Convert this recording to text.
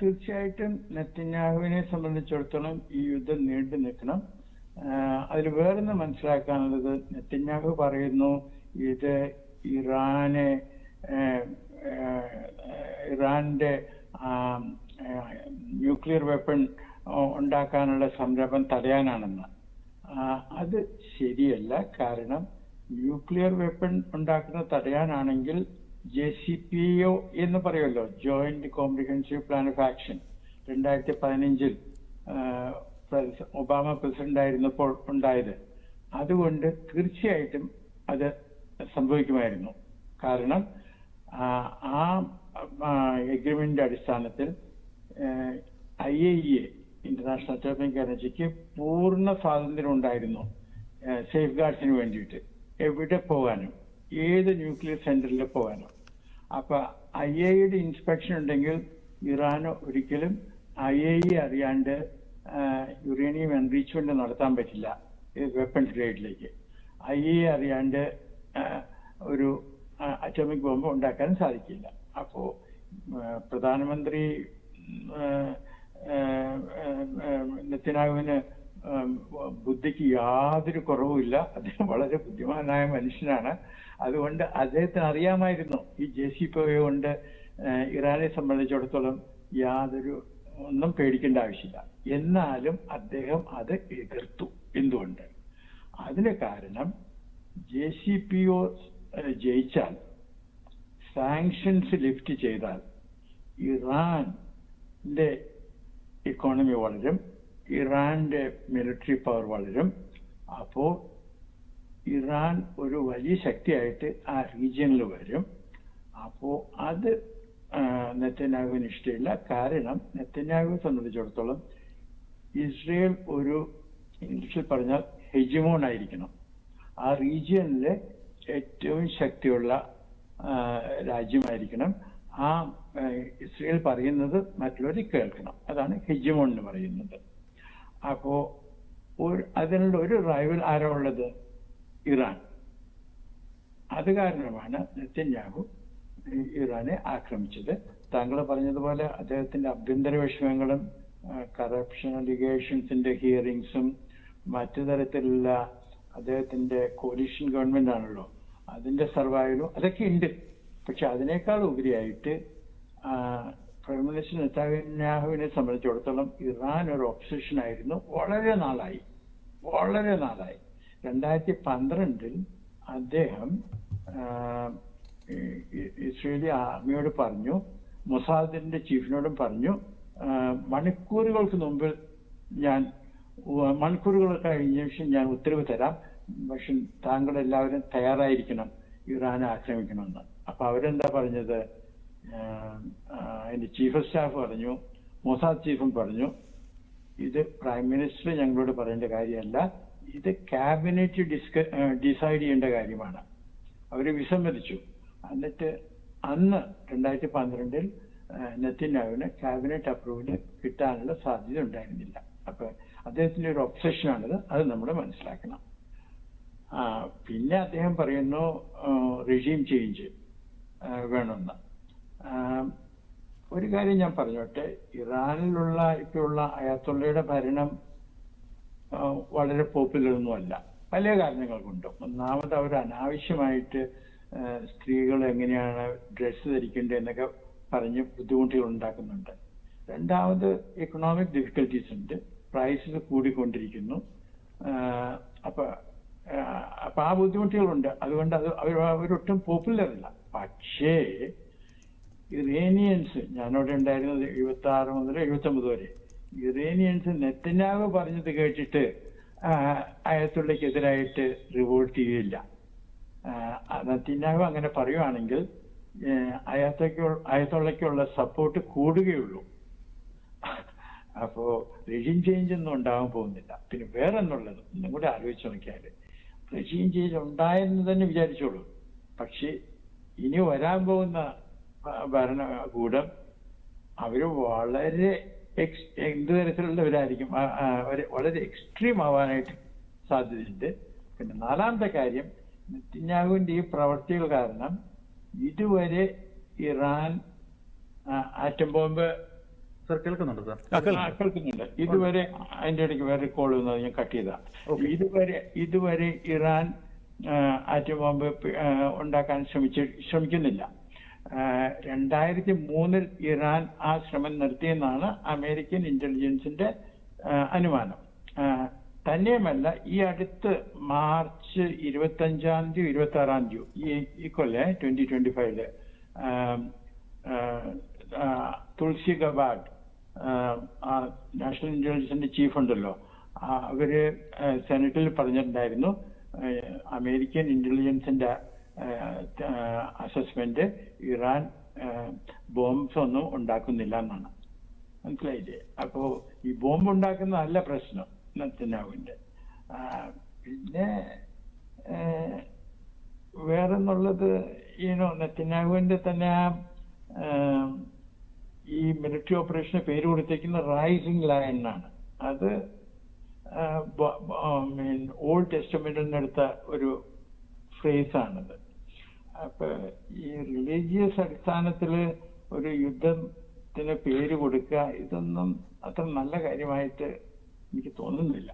തീർച്ചയായിട്ടും നെത്തന്യാഹുവിനെ സംബന്ധിച്ചിടത്തോളം ഈ യുദ്ധം നീണ്ടു നിൽക്കണം. അതിൽ വേറൊന്ന് മനസ്സിലാക്കാനുള്ളത് നെത്തന്യാഹു പറയുന്നു ഇത് ഇറാനെ ഇറാന്റെ ന്യൂക്ലിയർ വെപ്പൺ ഉണ്ടാക്കാനുള്ള സംരംഭം തടയാനാണെന്ന്. അത് ശരിയല്ല. കാരണം ന്യൂക്ലിയർ വെപ്പൺ ഉണ്ടാക്കുന്നത് തടയാനാണെങ്കിൽ ജെ സി പി ഒ എന്ന് പറയുമല്ലോ joint comprehensive plan of action രണ്ടായിരത്തി പതിനഞ്ചിൽ ഒബാമ പ്രസിഡന്റ് ആയിരുന്നപ്പോൾ ഉണ്ടായത്. അതുകൊണ്ട് തീർച്ചയായിട്ടും അത് സംഭവിക്കുമായിരുന്നു. കാരണം ആ, എഗ്രിമെന്റ് എഗ്രിമെന്റിന്റെ അടിസ്ഥാനത്തിൽ I A E A international atomic എനർജിക്ക് പൂർണ സ്വാതന്ത്ര്യം ഉണ്ടായിരുന്നു സേഫ് ഗാർഡ്സിന് വേണ്ടിയിട്ട്. എവിടെ പോകാനും. ഏത് ന്യൂക്ലിയർ സെന്ററിൽ പോകാനും അപ്പൊ ഐ എയുടെ ഇൻസ്പെക്ഷൻ ഉണ്ടെങ്കിൽ ഇറാന് ഒരിക്കലും ഐ എ അറിയാണ്ട് യുറേനിയം എൻറിച്ച്മെന്റ് നടത്താൻ പറ്റില്ല വെപ്പൺസ് ഗ്രേഡിലേക്ക്. ഐ എ അറിയാണ്ട് ഒരു അറ്റോമിക് ബോംബ് ഉണ്ടാക്കാൻ സാധിക്കില്ല. അപ്പോ പ്രധാനമന്ത്രി ആ, ബുദ്ധിക്ക് യാതൊരു കുറവുമില്ല അദ്ദേഹം വളരെ ബുദ്ധിമാനായ മനുഷ്യനാണ്. അതുകൊണ്ട് അദ്ദേഹത്തിന് അറിയാമായിരുന്നു ഈ ജെ സി പി കൊണ്ട് ഇറാനെ സംബന്ധിച്ചിടത്തോളം യാതൊരു ഒന്നും പേടിക്കേണ്ട ആവശ്യമില്ല. എന്നാലും അദ്ദേഹം അത് എതിർത്തു എന്തുകൊണ്ട്? അതിന് കാരണം ജെ സി പി ഒ ജയിച്ചാൽ സാങ്ഷൻസ് ലിഫ്റ്റ് ചെയ്താൽ ഇറാന്റെ ഇക്കോണമി വളരും. ഇറാന്റെ മിലിറ്ററി പവർ വളരും. അപ്പോൾ ഇറാൻ ഒരു വലിയ ശക്തിയായിട്ട് ആ റീജിയനിൽ വരും. അപ്പോൾ അത് നെത്തന്യാഹുവിന് ഇഷ്ടമില്ല കാരണം നെത്തന്യാഹുവിനെ സംബന്ധിച്ചിടത്തോളം ഇസ്രയേൽ ഒരു ഇംഗ്ലീഷിൽ പറഞ്ഞാൽ ഹെജിമോൺ ആയിരിക്കണം. ആ റീജിയനിലെ ഏറ്റവും ശക്തിയുള്ള രാജ്യമായിരിക്കണം. ആ, ഇസ്രയേൽ പറയുന്നത് മറ്റുള്ളവർ കേൾക്കണം. അതാണ് ഹെജിമോൺ എന്ന് പറയുന്നത്. അപ്പോ ഒരു അതിനുള്ള ഒരു റൈവൽ ആരാ ഉള്ളത്? ഇറാൻ. അത് കാരണമാണ് നെത്തന്യാഹു ഇറാനെ ആക്രമിച്ചത്. താങ്കൾ പറഞ്ഞതുപോലെ അദ്ദേഹത്തിന്റെ ആഭ്യന്തര വിഷയങ്ങളും കറപ്ഷൻ അലിഗേഷൻസിന്റെ ഹിയറിങ്സും മറ്റു തരത്തിലുള്ള അദ്ദേഹത്തിന്റെ കോലീഷൻ ഗവൺമെന്റ് ആണല്ലോ. അതിന്റെ സർവൈവലും അതൊക്കെ ഉണ്ട്. പക്ഷെ അതിനേക്കാൾ ഉപരിയായിട്ട് പ്രൈം മിനിസ്റ്റർ നെതാന്യാഹുവിനെ സംബന്ധിച്ചിടത്തോളം ഇറാൻ ഒരു ഒബ്സഷൻ ആയിരുന്നു. വളരെ നാളായി. വളരെ നാളായി. രണ്ടായിരത്തി പന്ത്രണ്ടിൽ അദ്ദേഹം ഇസ്രേലി ആർമിയോട് പറഞ്ഞു മൊസാദിന്റെ ചീഫിനോടും പറഞ്ഞു മണിക്കൂറുകൾക്ക് മുമ്പിൽ ഞാൻ മണിക്കൂറുകൾ കഴിഞ്ഞ ശേഷം ഞാൻ ഉത്തരവ് തരാം. പക്ഷെ താങ്കൾ എല്ലാവരും തയ്യാറായിരിക്കണം. ഇറാനെ ആക്രമിക്കണമെന്ന്. അപ്പൊ അവരെന്താ പറഞ്ഞത്? അതിന്റെ ചീഫ് ഓഫ് സ്റ്റാഫ് പറഞ്ഞു മൊസാദ് ചീഫും പറഞ്ഞു ഇത് പ്രൈം മിനിസ്റ്റർ ഞങ്ങളോട് പറയേണ്ട കാര്യമല്ല ഇത് ക്യാബിനറ്റ് ഡിസ്ക ഡിസൈഡ് ചെയ്യേണ്ട കാര്യമാണ്. അവർ വിസമ്മതിച്ചു. എന്നിട്ട് അന്ന് രണ്ടായിരത്തി പന്ത്രണ്ടിൽ നെത്തിനാവിന് ക്യാബിനറ്റ് അപ്രൂവൽ കിട്ടാനുള്ള സാധ്യത ഉണ്ടായിരുന്നില്ല. അപ്പൊ അദ്ദേഹത്തിന്റെ ഒരു ഒബ്സഷനാണിത് അത് നമ്മൾ മനസ്സിലാക്കണം. പിന്നെ അദ്ദേഹം പറയുന്നു റെജീം ചേഞ്ച് വേണമെന്ന്. ഒരു കാര്യം ഞാൻ പറഞ്ഞോട്ടെ. ഇറാനിലുള്ള ഇപ്പോഴുള്ള അയാത്തുള്ളയുടെ ഭരണം വളരെ പോപ്പുലർ ഒന്നുമല്ല പല കാരണങ്ങൾ കൊണ്ടും ഒന്നാമത് അവർ അനാവശ്യമായിട്ട് സ്ത്രീകൾ എങ്ങനെയാണ് ഡ്രസ്സ് ധരിക്കേണ്ടത് എന്നൊക്കെ പറഞ്ഞ് ബുദ്ധിമുട്ടുകൾ ഉണ്ടാക്കുന്നുണ്ട്. രണ്ടാമത് എക്കണോമിക് ഡിഫിക്കൽറ്റീസ് ഉണ്ട്. പ്രൈസസ് കൂടിക്കൊണ്ടിരിക്കുന്നു. അപ്പൊ അപ്പൊ ആ ബുദ്ധിമുട്ടുകളുണ്ട്. അതുകൊണ്ട് അത് അവർ അവരൊട്ടും പോപ്പുലർ അല്ല പക്ഷേ ഇറേനിയൻസ് ഞാനവിടെ ഉണ്ടായിരുന്നത് എഴുപത്തി ആറ് മുതൽ എഴുപത്തി ഒമ്പത് വരെ. ഇറേനിയൻസ് നെത്തന്യാവ് പറഞ്ഞത് കേട്ടിട്ട് അയത്തുള്ളക്കെതിരായിട്ട് റിവോൾട്ട് ചെയ്യില്ല നെത്തന്യാവ് അങ്ങനെ പറയുവാണെങ്കിൽ അയത്തയ്ക്ക് അയത്തുള്ളക്കുള്ള സപ്പോർട്ട് കൂടുകയുള്ളൂ. അപ്പോ റെജീം ചേഞ്ച് ഒന്നും ഉണ്ടാവാൻ പോകുന്നില്ല. പിന്നെ വേറെ എന്നുള്ളത് ഒന്നും കൂടി ആലോചിച്ച് നോക്കിയാൽ റെജീം ചേഞ്ച് ഉണ്ടായെന്ന് തന്നെ വിചാരിച്ചോളൂ. പക്ഷേ ഇനി വരാൻ പോകുന്ന ഭരണകൂടം അവർ വളരെ എക്സ് എന്ത് തരത്തിലുള്ളവരായിരിക്കും വളരെ എക്സ്ട്രീം ആവാനായിട്ട് സാധ്യതയുണ്ട്. പിന്നെ നാലാമത്തെ കാര്യം നെറ്റിന്യാഹുവിന്റെ ഈ പ്രവർത്തികൾ കാരണം ഇതുവരെ ഇറാൻ ആറ്റം ബോംബ് കേൾക്കുന്നുണ്ട് സർ? ഇതുവരെ അതിന്റെ ഇടയ്ക്ക് വേറെ കോൾ വന്നത് ഞാൻ കട്ട് ചെയ്ത. ഇതുവരെ ഇതുവരെ ഇറാൻ ആറ്റം ബോംബ് ഉണ്ടാക്കാൻ ശ്രമിച്ച് ശ്രമിക്കുന്നില്ല. രണ്ടായിരത്തി മൂന്നിൽ ഇറാൻ ആ ശ്രമം നിർത്തിയെന്നാണ് അമേരിക്കൻ ഇന്റലിജൻസിന്റെ അനുമാനം. തന്നെയുമല്ല ഈ അടുത്ത് മാർച്ച് ഇരുപത്തി അഞ്ചാം തീയതി ഇരുപത്തി ആറാം തീയതി ഈ ഈ കൊല്ലേ ട്വന്റി ട്വന്റി ഫൈവിൽ തുളസി ഗബാഡ് നാഷണൽ ഇന്റലിജൻസിന്റെ ചീഫ് ഉണ്ടല്ലോ അവർ സെനറ്റിൽ പറഞ്ഞിട്ടുണ്ടായിരുന്നു അമേരിക്കൻ ഇന്റലിജൻസിന്റെ അസസ്മെന്റ് ഇറാൻ ബോംബ്സ് ഒന്നും ഉണ്ടാക്കുന്നില്ല എന്നാണ്. മനസ്സിലായില്ലേ? അപ്പോ ഈ ബോംബ് ഉണ്ടാക്കുന്നതല്ല പ്രശ്നം നെത്തന്യാഹുവിന്റെ പിന്നെ വേറെ എന്നുള്ളത് ഈനോ നെത്തന്യാഹുവിന്റെ തന്നെ ആ ഈ മിലിറ്ററി ഓപ്പറേഷന് പേര് കൊടുത്തേക്കുന്ന റൈസിംഗ് ലയൺ എന്നാണ്. അത് ഓൾഡ് ടെസ്റ്റമെന്റിൽ നിന്നെടുത്ത ഒരു ഫ്രേസ് ആണത്. അപ്പൊ ഈ റിലീജിയസ് അടിസ്ഥാനത്തിൽ ഒരു യുദ്ധത്തിന് പേര് കൊടുക്കുക ഇതൊന്നും അത്ര നല്ല കാര്യമായിട്ട് എനിക്ക് തോന്നുന്നില്ല.